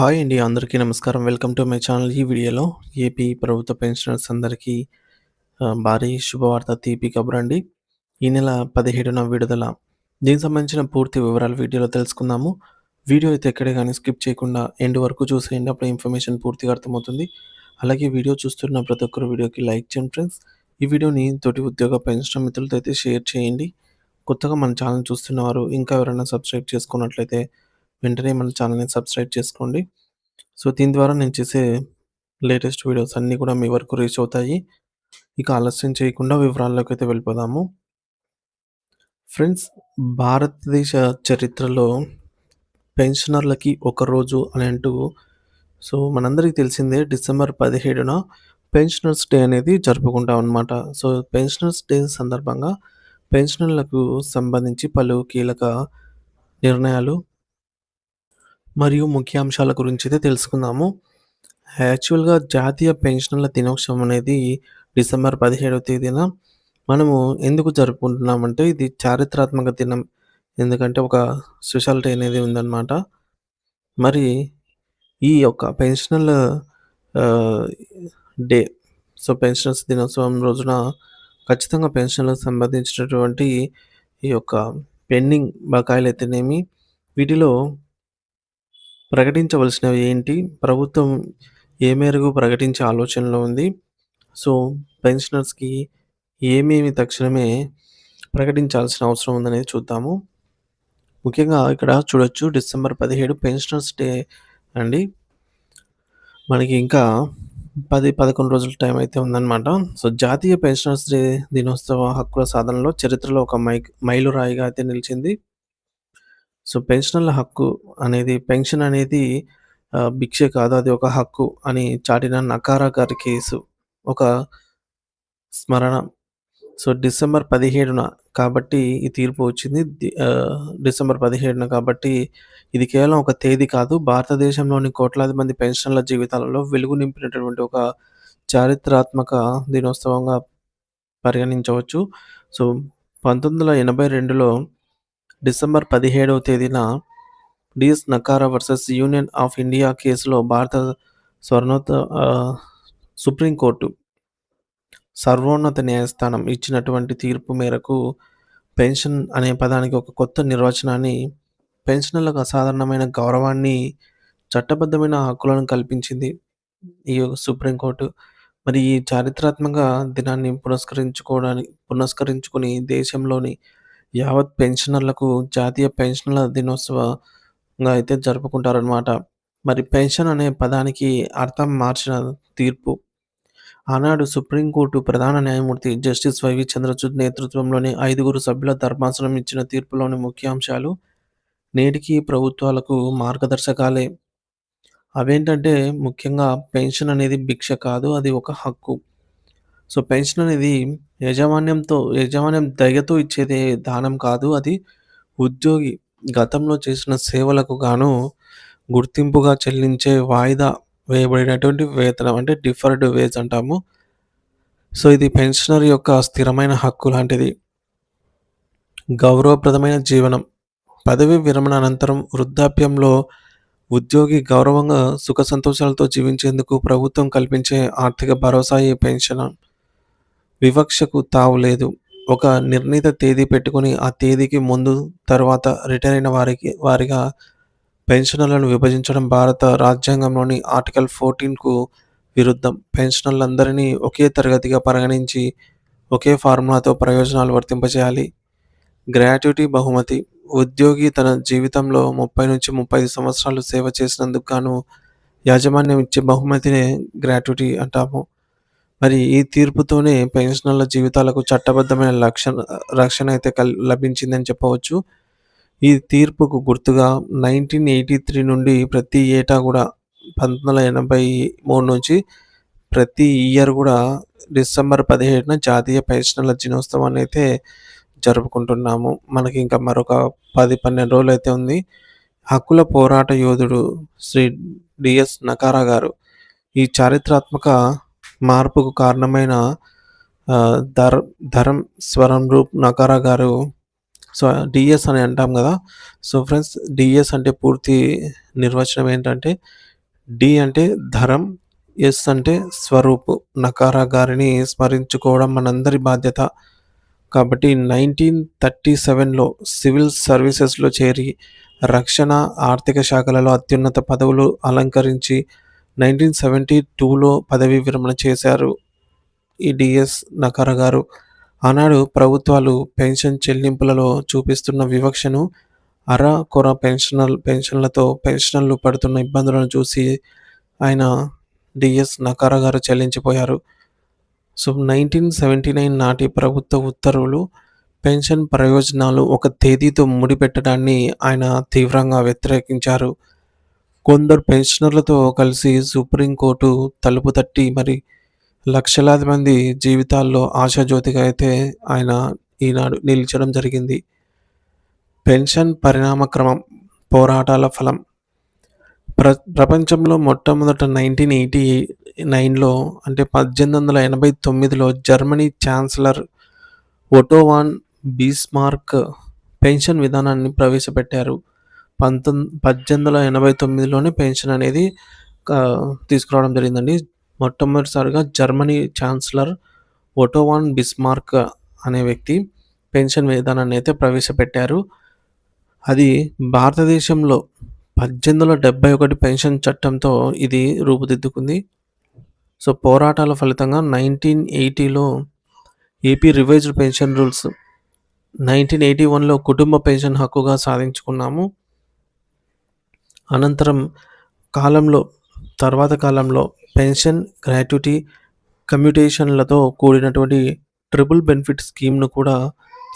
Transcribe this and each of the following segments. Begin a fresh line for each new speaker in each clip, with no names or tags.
Hi అండి అందరికీ నమస్కారం. Welcome to my channel. ఈ వీడియోలో ఏపీ ప్రభుత్వ పెన్షనర్స్ అందరికీ భారీ శుభవార్త తీపి కబురండి ఈ నెల పదిహేడున విడుదల. దీనికి సంబంధించిన పూర్తి వివరాలు వీడియోలో తెలుసుకుందాము. వీడియో అయితే ఎక్కడే కానీ స్కిప్ చేయకుండా ఎండ్ వరకు చూసేయండి. అప్పుడు ఇన్ఫర్మేషన్ పూర్తిగా అర్థమవుతుంది. అలాగే వీడియో చూస్తున్న ప్రతి ఒక్కరు వీడియోకి లైక్ చేయండి ఫ్రెండ్స్. ఈ వీడియోని తోటి ఉద్యోగ పెన్షన్ మిత్రులతో అయితే షేర్ చేయండి. కొత్తగా మన ఛానల్ చూస్తున్నవారు ఇంకా ఎవరైనా సబ్స్క్రైబ్ చేసుకున్నట్లయితే వెంటనే మన ఛానల్ని సబ్స్క్రైబ్ చేసుకోండి. సో దీని ద్వారా నేను చేసే లేటెస్ట్ వీడియోస్ అన్నీ కూడా మీ వరకు రీచ్ అవుతాయి. ఇక ఆలస్యం చేయకుండా వివరాల్లోకి అయితే వెళ్ళిపోదాము. ఫ్రెండ్స్ భారతదేశ చరిత్రలో పెన్షనర్లకి ఒక రోజు అని అంటూ సో మనందరికీ తెలిసిందే డిసెంబర్ పదిహేడున పెన్షనర్స్ డే అనేది జరుపుకుంటాం అనమాట సో పెన్షనర్స్ డే సందర్భంగా పెన్షనర్లకు సంబంధించి పలు కీలక నిర్ణయాలు మరియు ముఖ్యాంశాల గురించి అయితే తెలుసుకుందాము. యాక్చువల్గా జాతీయ పెన్షన్ల దినోత్సవం అనేది డిసెంబర్ పదిహేడవ తేదీన మనము ఎందుకు జరుపుకుంటున్నామంటే ఇది చారిత్రాత్మక దినం. ఎందుకంటే ఒక స్పెషాలిటీ అనేది ఉందన్నమాట. మరి ఈ యొక్క పెన్షనల్ డే సో పెన్షనర్స్ దినోత్సవం రోజున ఖచ్చితంగా పెన్షన్లకు సంబంధించినటువంటి ఈ యొక్క పెండింగ్ బకాయిలు అయితేనేమి వీటిలో ప్రకటించవలసినవి ఏంటి? ప్రభుత్వం ఏ మేరకు ప్రకటించే ఆలోచనలో ఉంది? సో పెన్షనర్స్కి ఏమేమి తక్షణమే ప్రకటించాల్సిన అవసరం ఉందనేది చూద్దాము. ముఖ్యంగా ఇక్కడ చూడొచ్చు డిసెంబర్ పదిహేడు పెన్షనర్స్ డే అండి. మనకి ఇంకా పది పదకొండు రోజుల టైం అయితే ఉందన్నమాట. సో జాతీయ పెన్షనర్స్ డే దినోత్సవ హక్కుల సాధనలో చరిత్రలో ఒక మై మైలురాయిగా అయితే నిలిచింది. సో పెన్షనర్ల హక్కు అనేది పెన్షన్ అనేది ఆ, భిక్ష కాదు అది ఒక హక్కు అని చాటిన నకారా గారి కేసు ఒక స్మరణ. సో డిసెంబర్ పదిహేడున కాబట్టి ఈ తీర్పు వచ్చింది. డిసెంబర్ పదిహేడున కాబట్టి ఇది కేవలం ఒక తేదీ కాదు భారతదేశంలోని కోట్లాది మంది పెన్షన్ల జీవితాలలో వెలుగు నింపినటువంటి ఒక చారిత్రాత్మక దినోత్సవంగా పరిగణించవచ్చు. సో పంతొమ్మిది వందల ఎనభై రెండులో డిసెంబర్ పదిహేడవ తేదీన DS Nakara versus union of India కేసులో భారత స్వర్ణోత్త సుప్రీంకోర్టు సర్వోన్నత న్యాయస్థానం ఇచ్చినటువంటి తీర్పు మేరకు పెన్షన్ అనే పదానికి ఒక కొత్త నిర్వచనాన్ని పెన్షనర్లకు అసాధారణమైన గౌరవాన్ని చట్టబద్ధమైన హక్కులను కల్పించింది ఈ యొక్క సుప్రీంకోర్టు. మరి ఈ చారిత్రాత్మక దినాన్ని పురస్కరించుకోవడానికి పునస్కరించుకుని దేశంలోని యావత్ పెన్షనర్లకు జాతీయ పెన్షనర్ల దినోత్సవంగా అయితే జరుపుకుంటారనమాట మరి పెన్షన్ అనే పదానికి అర్థం మార్చిన తీర్పు. ఆనాడు సుప్రీంకోర్టు ప్రధాన న్యాయమూర్తి జస్టిస్ వైవి చంద్రచూడ్ నేతృత్వంలోని ఐదుగురు సభ్యుల ధర్మాసనం ఇచ్చిన తీర్పులోని ముఖ్యాంశాలు నేటికి ప్రభుత్వాలకు మార్గదర్శకాలే. అవేంటంటే ముఖ్యంగా పెన్షన్ అనేది భిక్ష కాదు అది ఒక హక్కు. సో పెన్షన్ అనేది యాజమాన్యంతో యాజమాన్యం దయతో ఇచ్చేది దానం కాదు. అది ఉద్యోగి గతంలో చేసిన సేవలకు గాను గుర్తింపుగా చెల్లించే వాయిదా వేయబడినటువంటి వేతనం అంటే డిఫర్డ్ వేజ్ అంటాము. సో ఇది పెన్షనర్ యొక్క స్థిరమైన హక్కు లాంటిది. గౌరవప్రదమైన జీవనం. పదవి విరమణ అనంతరం వృద్ధాప్యంలో ఉద్యోగి గౌరవంగా సుఖ సంతోషాలతో జీవించేందుకు ప్రభుత్వం కల్పించే ఆర్థిక భరోసా ఈ పెన్షన్ వివక్షకు తావు లేదు. ఒక నిర్ణీత తేదీ పెట్టుకుని ఆ తేదీకి ముందు తర్వాత రిటైర్ అయిన వారికి వారిగా పెన్షనర్లను విభజించడం భారత రాజ్యాంగంలోని ఆర్టికల్ ఫోర్టీన్కు విరుద్ధం. పెన్షనర్లందరినీ ఒకే తరగతిగా పరిగణించి ఒకే ఫార్ములాతో ప్రయోజనాలు వర్తింపజేయాలి. గ్రాట్యుటీ బహుమతి. ఉద్యోగి తన జీవితంలో ముప్పై నుంచి ముప్పై ఐదు సంవత్సరాలు సేవ చేసినందుకు గాను యాజమాన్యం ఇచ్చే బహుమతినే గ్రాట్యుటీ అంటాము. మరి ఈ తీర్పుతోనే పెన్షనర్ల జీవితాలకు చట్టబద్ధమైన రక్షణ రక్షణ అయితే కల్ లభించిందని చెప్పవచ్చు. ఈ తీర్పుకు గుర్తుగా నైన్టీన్ ఎయిటీ త్రీ నుండి ప్రతి ఏటా కూడా పంతొమ్మిది వందల ఎనభై మూడు నుంచి ప్రతి ఇయర్ కూడా డిసెంబర్ పదిహేడున జాతీయ పెన్షనర్ల దినోత్సవాన్ని అయితే జరుపుకుంటున్నాము. మనకి ఇంకా మరొక పది పన్నెండు రోజులు అయితే ఉంది. హక్కుల పోరాట యోధుడు శ్రీ డిఎస్ నకారా గారు ఈ చారిత్రాత్మక మార్పుకు కారణమైన ధర ధర్ ధరం స్వరం రూప్ నకార గారు సో డిఎస్ అని అంటాం కదా. సో ఫ్రెండ్స్ డిఎస్ అంటే పూర్తి నిర్వచనం ఏంటంటే డి అంటే ధరం ఎస్ అంటే స్వరూప్. నకారా గారిని స్మరించుకోవడం మనందరి బాధ్యత. కాబట్టి నైన్టీన్ థర్టీ సెవెన్లో సివిల్ సర్వీసెస్లో చేరి రక్షణ ఆర్థిక శాఖలలో అత్యున్నత పదవులు అలంకరించి నైన్టీన్ సెవెంటీ టూలో పదవీ విరమణ చేశారు ఈ డిఎస్ నకర గారు. ఆనాడు ప్రభుత్వాలు పెన్షన్ చెల్లింపులలో చూపిస్తున్న వివక్షను అర కొర పెన్షనల్ పెన్షన్లతో పెన్షనర్లు పడుతున్న ఇబ్బందులను చూసి ఆయన డిఎస్ నకారా గారు చెల్లించిపోయారు. సో నైన్టీన్ సెవెంటీ నైన్ నాటి ప్రభుత్వ ఉత్తర్వులు పెన్షన్ ప్రయోజనాలు ఒక తేదీతో ముడిపెట్టడాన్ని ఆయన తీవ్రంగా వ్యతిరేకించారు. కొందరు పెన్షనర్లతో కలిసి సుప్రీంకోర్టు తలుపు తట్టి మరి లక్షలాది మంది జీవితాల్లో ఆశాజ్యోతిగా అయితే ఆయన ఈనాడు నిలిచడం జరిగింది. పెన్షన్ పరిణామ క్రమం పోరాటాల ఫలం. ప్ర ప్రపంచంలో మొట్టమొదట నైన్టీన్ ఎయిటీ నైన్లో అంటే పద్దెనిమిది వందల ఎనభై తొమ్మిదిలో Germany chancellor Otto von Bismarck pension విధానాన్ని ప్రవేశపెట్టారు. పంతొమ్మిది పద్దెనిమిది వందల ఎనభై తొమ్మిదిలోనే పెన్షన్ అనేది తీసుకురావడం జరిగిందండి. మొట్టమొదటిసారిగా జర్మనీ ఛాన్సలర్ ఒటోవాన్ బిస్మార్క్ అనే వ్యక్తి పెన్షన్ విధానాన్ని అయితే ప్రవేశపెట్టారు. అది భారతదేశంలో పద్దెనిమిది వందల డెబ్బై ఒకటి పెన్షన్ చట్టంతో ఇది రూపుదిద్దుకుంది. సో పోరాటాల ఫలితంగా nineteen ఎయిటీలో AP revised pension rules nineteen eighty వన్లో కుటుంబ పెన్షన్ హక్కుగా సాధించుకున్నాము. అనంతరం కాలంలో తర్వాత కాలంలో పెన్షన్ గ్రాట్యుటీ కమ్యూటేషన్లతో కూడినటువంటి ట్రిపుల్ బెనిఫిట్ స్కీమ్ను కూడా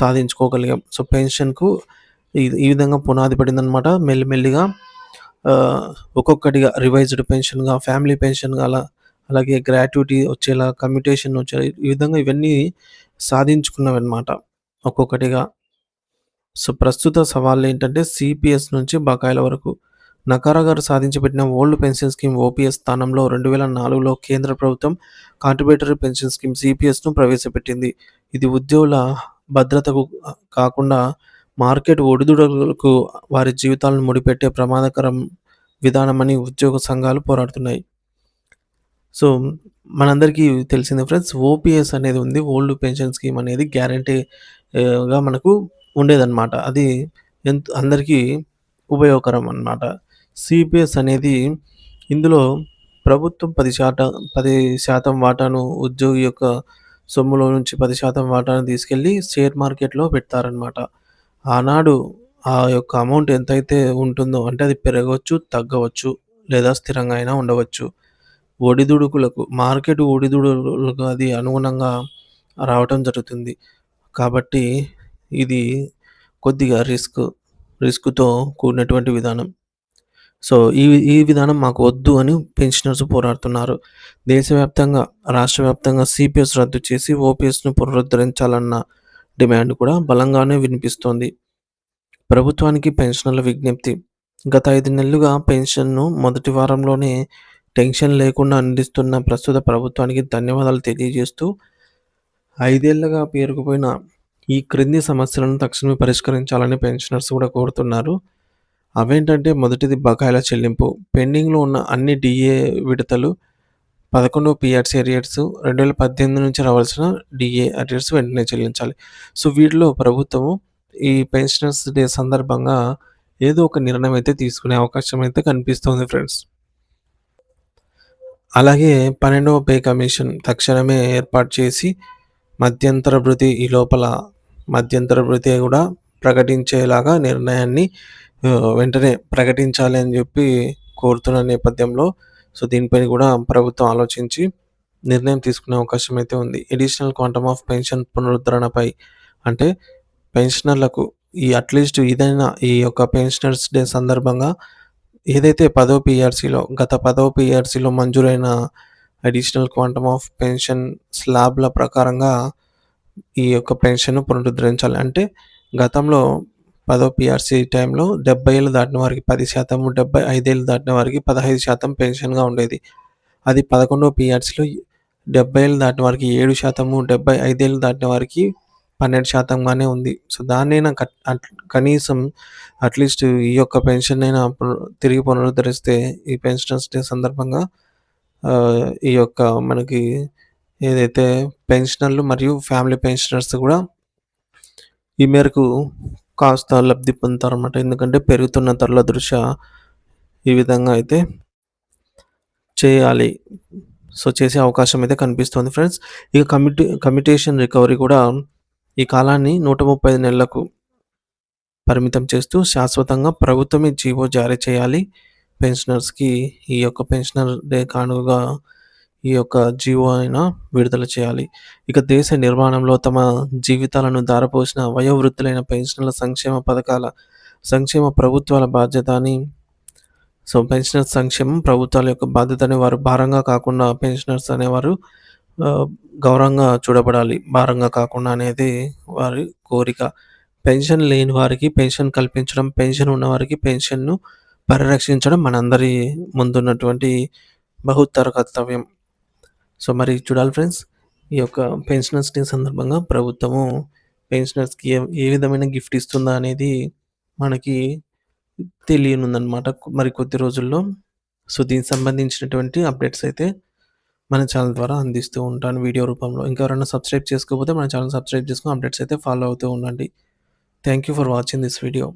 సాధించుకోగలిగాం. సో పెన్షన్కు ఈ విధంగా పునాది పడిందనమాట మెల్లిమెల్లిగా ఒక్కొక్కటిగా రివైజ్డ్ పెన్షన్గా ఫ్యామిలీ పెన్షన్గా అలా అలాగే గ్రాట్యుటీ వచ్చేలా కమ్యూటేషన్ వచ్చే ఈ విధంగా ఇవన్నీ సాధించుకున్నామన్నమాట ఒక్కొక్కటిగా. సో ప్రస్తుత సవాళ్ళు ఏంటంటే సిపిఎస్ నుంచి బకాయిల వరకు నకారా గారు సాధించి ఓల్డ్ పెన్షన్ స్కీమ్ ఓపీఎస్ స్థానంలో రెండు వేల నాలుగులో కేంద్ర ప్రభుత్వం కాంట్రిబ్యూటరీ పెన్షన్ స్కీమ్ సిపిఎస్ను ప్రవేశపెట్టింది. ఇది ఉద్యోగుల భద్రతకు కాకుండా మార్కెట్ ఒడిదుడులకు వారి జీవితాలను ముడిపెట్టే ప్రమాదకరం విధానమని ఉద్యోగ సంఘాలు పోరాడుతున్నాయి. సో మనందరికీ తెలిసింది ఫ్రెండ్స్ ఓపీఎస్ అనేది ఉంది. ఓల్డ్ పెన్షన్ స్కీమ్ అనేది గ్యారంటీగా మనకు ఉండేదన్నమాట. అది ఎంత అందరికీ ఉపయోగకరం అన్నమాట. సిపిఎస్ అనేది ఇందులో ప్రభుత్వం పది శాతం పది శాతం వాటాను ఉద్యోగి యొక్క సొమ్ములో నుంచి పది శాతం వాటాను తీసుకెళ్ళి షేర్ మార్కెట్లో పెడతారనమాట ఆనాడు ఆ యొక్క అమౌంట్ ఎంతైతే ఉంటుందో అంటే అది పెరగవచ్చు తగ్గవచ్చు లేదా స్థిరంగా అయినా ఉండవచ్చు. ఒడిదుడుకులకు మార్కెట్ ఒడిదుడుకులకు అది అనుగుణంగా రావటం జరుగుతుంది. కాబట్టి ఇది కొద్దిగా రిస్క్ రిస్క్తో కూడినటువంటి విధానం. సో ఈ ఈ విధానం మాకు వద్దు అని పెన్షనర్స్ పోరాడుతున్నారు. దేశవ్యాప్తంగా రాష్ట్ర వ్యాప్తంగా సిపిఎస్ రద్దు చేసి ఓపీఎస్ను పునరుద్ధరించాలన్న డిమాండ్ కూడా బలంగానే వినిపిస్తోంది. ప్రభుత్వానికి పెన్షనర్ల విజ్ఞప్తి. గత ఐదు నెలలుగా పెన్షన్ను మొదటి వారంలోనే టెన్షన్ లేకుండా అందిస్తున్న ప్రస్తుత ప్రభుత్వానికి ధన్యవాదాలు తెలియజేస్తూ ఐదేళ్ళుగా పేరుకుపోయిన ఈ క్రింది సమస్యలను తక్షణమే పరిష్కరించాలని పెన్షనర్స్ కూడా కోరుతున్నారు. అవేంటంటే మొదటిది బకాయిల చెల్లింపు. పెండింగ్లో ఉన్న అన్ని డిఏ విడతలు పదకొండు పిఆర్సీ అరియర్స్ రెండు వేల పద్దెనిమిది నుంచి రావాల్సిన డిఏ అరియర్స్ వెంటనే చెల్లించాలి. సో వీటిలో ప్రభుత్వము ఈ పెన్షనర్స్ డే సందర్భంగా ఏదో ఒక నిర్ణయం అయితే తీసుకునే అవకాశం అయితే కనిపిస్తుంది ఫ్రెండ్స్. అలాగే పన్నెండవ పే కమిషన్ తక్షణమే ఏర్పాటు చేసి మధ్యంతర భృతి ఈ లోపల మధ్యంతర భృతి కూడా ప్రకటించేలాగా నిర్ణయాన్ని వెంటనే ప్రకటించాలి అని చెప్పి కోరుతున్న నేపథ్యంలో సో దీనిపైన కూడా ప్రభుత్వం ఆలోచించి నిర్ణయం తీసుకునే అవకాశం అయితే ఉంది. ఎడిషనల్ క్వాంటమ్ ఆఫ్ పెన్షన్ పునరుద్ధరణపై అంటే పెన్షనర్లకు ఈ అట్లీస్ట్ ఇదైనా ఈ యొక్క పెన్షనర్స్ డే సందర్భంగా ఏదైతే పదో పిఆర్సీలో గత పదో పిఆర్సీలో మంజూరైన అడిషనల్ క్వాంటమ్ ఆఫ్ పెన్షన్ స్లాబ్ల ప్రకారంగా ఈ యొక్క పెన్షన్ పునరుద్ధరించాలి. అంటే గతంలో పదో పిఆర్సీ టైంలో డెబ్బై ఏళ్ళు దాటిన వారికి పది శాతం డెబ్బై ఐదేళ్ళు దాటిన వారికి పదహైదు శాతం పెన్షన్గా ఉండేది అది పదకొండో పిఆర్సీలో డెబ్బై ఏళ్ళు దాటిన వారికి ఏడు శాతము డెబ్బై ఐదేళ్ళు దాటిన వారికి 12% ఉంది. సో, దాన్నైనా కనీసం అట్‌లీస్ట్ ఈ యొక్క పెన్షన్ అయినా తిరిగి పునరుద్ధరిస్తే ఈ పెన్షనర్స్ డే సందర్భంగా ఈ యొక్క మనకి ఏదైతే పెన్షనర్లు మరియు ఫ్యామిలీ పెన్షనర్స్ కూడా ఈ మేరకు కాస్త లబ్ధి పొందుతారన్నమాట ఎందుకంటే పెరుగుతున్న ధరల దృష్ట్యా ఈ విధంగా అయితే చేయాలి. సో, చేసే అవకాశం అయితే కనిపిస్తుంది ఫ్రెండ్స్. ఇక కమిటీ కమిటేషన్ రికవరీ కూడా ఈ కాలాన్ని 135 నెలలకు పరిమితం చేస్తూ శాశ్వతంగా ప్రభుత్వమే జీవో జారీ చేయాలి. పెన్షనర్స్‌కి ఈ యొక్క పెన్షనర్ డే కానుగా ఈ యొక్క జీవో అయినా విడుదల చేయాలి. ఇక దేశ నిర్మాణంలో తమ జీవితాలను దారపోసిన వయోవృద్ధులైన పెన్షనర్ల సంక్షేమ పథకాల సంక్షేమ ప్రభుత్వాల బాధ్యత అని సో, పెన్షనర్స్ సంక్షేమం ప్రభుత్వాల యొక్క బాధ్యత అని వారు భారంగా కాకుండా పెన్షనర్స్ అనేవారు గౌరవంగా చూడబడాలి. భారంగా కాకుండా అనేది వారి కోరిక. పెన్షన్ లేని వారికి పెన్షన్ కల్పించడం, పెన్షన్ ఉన్నవారికి పెన్షన్‌ను పరిరక్షించడం మనందరి ముందున్నటువంటి బహుత్తర కర్తవ్యం. సో, మరి చూడాలి ఫ్రెండ్స్. ఈ యొక్క పెన్షనర్స్ డే సందర్భంగా ప్రభుత్వము పెన్షనర్స్‌కి ఏ ఏ విధమైన గిఫ్ట్ ఇస్తుందా అనేది మనకి తెలియనుందనమాట. మరి కొద్ది రోజుల్లో. సో, దీనికి సంబంధించినటువంటి అప్డేట్స్ అయితే మన ఛానల్ ద్వారా అందిస్తూ ఉంటాను వీడియో రూపంలో. ఇంకా ఎవరైనా సబ్స్క్రైబ్ చేసుకోకపోతే మన ఛానల్ సబ్స్క్రైబ్ చేసుకొని అప్డేట్స్ అయితే ఫాలో అవుతూ ఉండండి. Thank you for watching this video.